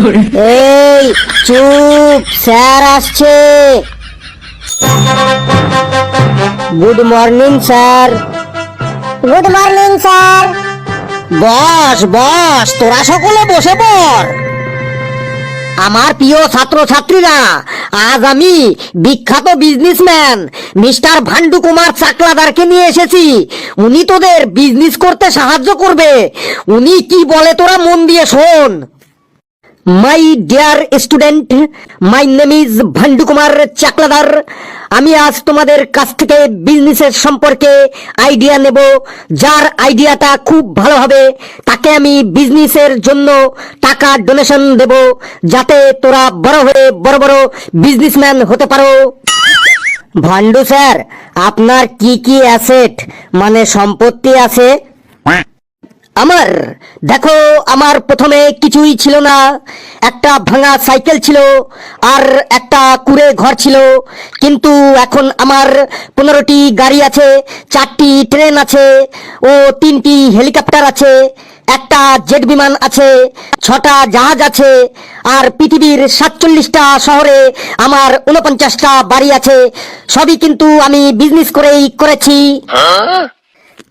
এই চুপ স্যার আসছে। Good morning sir. Good morning sir. বস বস তোরা সকলে বসে পড়। আমার প্রিয় ছাত্র ছাত্রীরা আজ আমি বিখ্যাত বিজনেসম্যান মিস্টার ভান্ডু কুমার চাকলাদারকে নিয়ে এসেছি। উনি তোদের বিজনেস করতে সাহায্য করবে। উনি কি বলে তোরা মন দিয়ে শোন। My dear student my name is Bhandu Kumar Chakladar আমি আজ তোমাদের কাছ থেকে বিজনেসের সম্পর্কে আইডিয়া নেব। যার আইডিয়াটা খুব ভালো হবে, তাকে আমি বিজনেসের জন্য টাকা ডোনেশন দেব, যাতে তোরা বড় হয়ে বড় বড় বিজনেসম্যান হতে পারো। ভান্ডু স্যার, আপনার কি কি অ্যাসেট মানে সম্পত্তি আছে? আমার, দেখো, আমার প্রথমে কিছুই ছিল না। একটা ভাঙা সাইকেল ছিল আর একটা কুড়ে ঘর ছিল। কিন্তু এখন আমার পনেরোটি গাড়ি আছে, চারটি ট্রেন আছে ও তিনটি হেলিকপ্টার আছে, একটা জেট বিমান আছে, ছটা জাহাজ আছে আর পৃথিবীর সাতচল্লিশটা শহরে আমার উনপঞ্চাশটা বাড়ি আছে। সবই কিন্তু আমি বিজনেস করেই করেছি।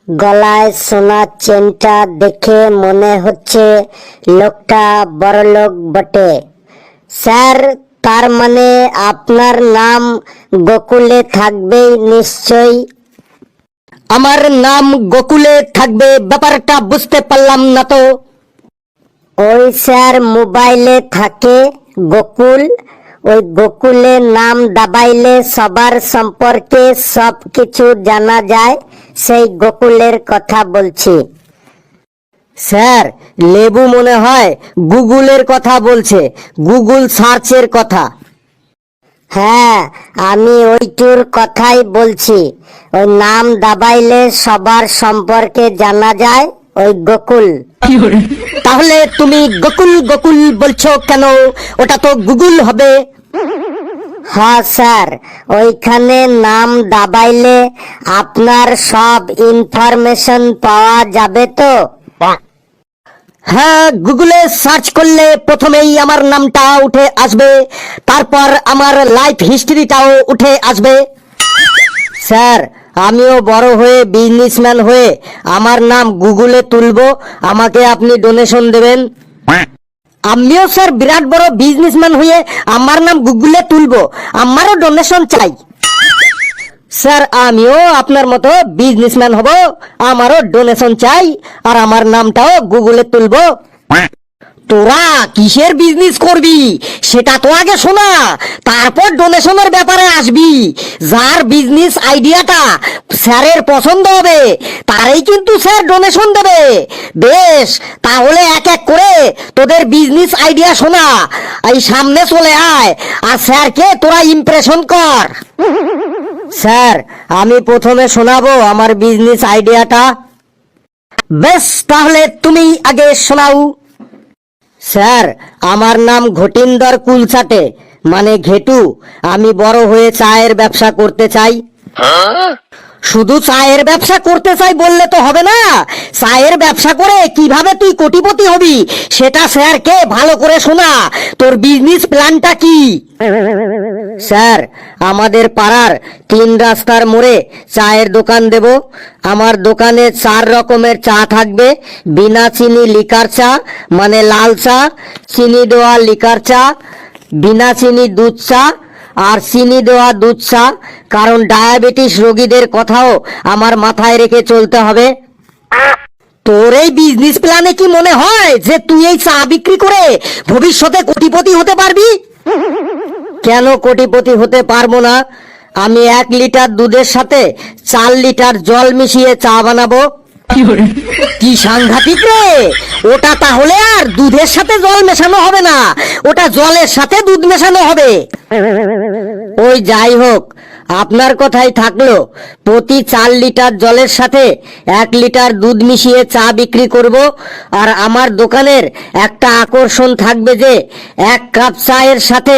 গলায় সোনার চেনটা দেখে মনে হচ্ছে লোকটা বড় লোক বটে। স্যার তার মানে আপনার নাম গোকুলে থাকবেই নিশ্চয়ই? আমার নাম গোকুলে থাকবে ব্যাপারটা বুঝতে পারলাম না তো। ওই স্যার মোবাইলে থাকে গোকুল। ওই গোকুলে নাম দাবাইলে সবার সম্পর্কে সব কিছু জানা যায় সেই গোকুলের কথা বলছি। স্যার লেবু মনে হয় গুগলের কথা বলছে গুগল সার্চের কথা। হ্যাঁ আমি ওইটুর কথাই বলছি। ওই নাম দাবাইলে সবার সম্পর্কে জানা যায় ওই গোকুল। তাহলে তুমি গোকুল গোকুল বলছো কেন? ওটা তো গুগল হবে। হ্যাঁ স্যার। ওইখানে নাম দাবাইলে আপনার সব ইনফরমেশন পাওয়া যাবে তো? হ্যাঁ গুগলে সার্চ করলে প্রথমেই আমার নামটা উঠে আসবে। তারপর আমার লাইফ হিস্ট্রিটাও উঠে আসবে। স্যার আমিও বড় হয়ে বিজনেসম্যান হয়ে আমার নাম গুগলে তুলব, আমাকে আপনি ডোনেশন দেবেন। আমিও স্যার বিরাট বড় বিজনেসম্যান হয়ে আমার নাম গুগলে তুলব, আমারও ডোনেশন চাই। স্যার আমিও আপনার মতো বিজনেসম্যান হব, আমারও ডোনেশন চাই, আর আমার নামটাও গুগলে তুলবো। তোরা কিসের বিজনেস করবি? সেটা তো আগে শোনা। তারপর ডোনেশনের ব্যাপারে আসবি। যার বিজনেস আইডিয়াটা স্যারের পছন্দ হবে, তারই কিন্তু স্যার ডোনেশন দেবে। বেশ, তাহলে এক এক করে তোদের বিজনেস আইডিয়া শোনা। এই সামনে চলে আয়, আর স্যারকে তোরা ইমপ্রেশন কর। স্যার, আমি প্রথমে শোনাবো আমার বিজনেস আইডিয়াটা বেশ, তাহলে তুমি আগে শোনাও। স্যার আমার নাম ঘটিন্দর কুলছাটে। মানে ঘেটু আমি বড় হয়ে চায়ের ব্যবসা করতে চাই। শুধু চায়ের ব্যবসা করতে চাই বললে তো হবে না। চায়ের ব্যবসা করে কীভাবে তুই কোটিপতি হবি, সেটা স্যারকে ভালো করে শোনা। তোর বিজনেস প্ল্যানটা কি? স্যার, আমাদের পাড়ার তিন রাস্তার মোড়ে চায়ের দোকান দেব। আমার দোকানে চার রকমের চা থাকবে। বিনা চিনি লিকার চা মানে লাল চা, চিনি দেওয়া লিকার চা, বিনা চিনি দুধ চা আর চিনি দেওয়া দুধ চা, কারণ ডায়াবেটিস রোগীদের কথাও আমার মাথায় রেখে চলতে হবে। তোর এই বিজনেস প্ল্যানে কি মনে হয় যে তুই এই চা বিক্রি করে ভবিষ্যতে কোটিপতি হতে পারবি? কেন কোটিপতি হতে পারব না? আমি এক লিটার দুধের সাথে চার লিটার জল মিশিয়ে চা বানাবো। কি সাংঘাতিক রে? ওটা তাহলে আর দুধের সাথে জল মেশানো হবে না। ওটা জলের সাথে দুধ মেশানো হবে। ওই যাই হোক, আপনার কথাই থাকল। প্রতি চার লিটার জলের সাথে এক লিটার দুধ মিশিয়ে চা বিক্রি করব। আর আমার দোকানের একটা আকর্ষণ থাকবে যে, এক কাপ চায়ের সাথে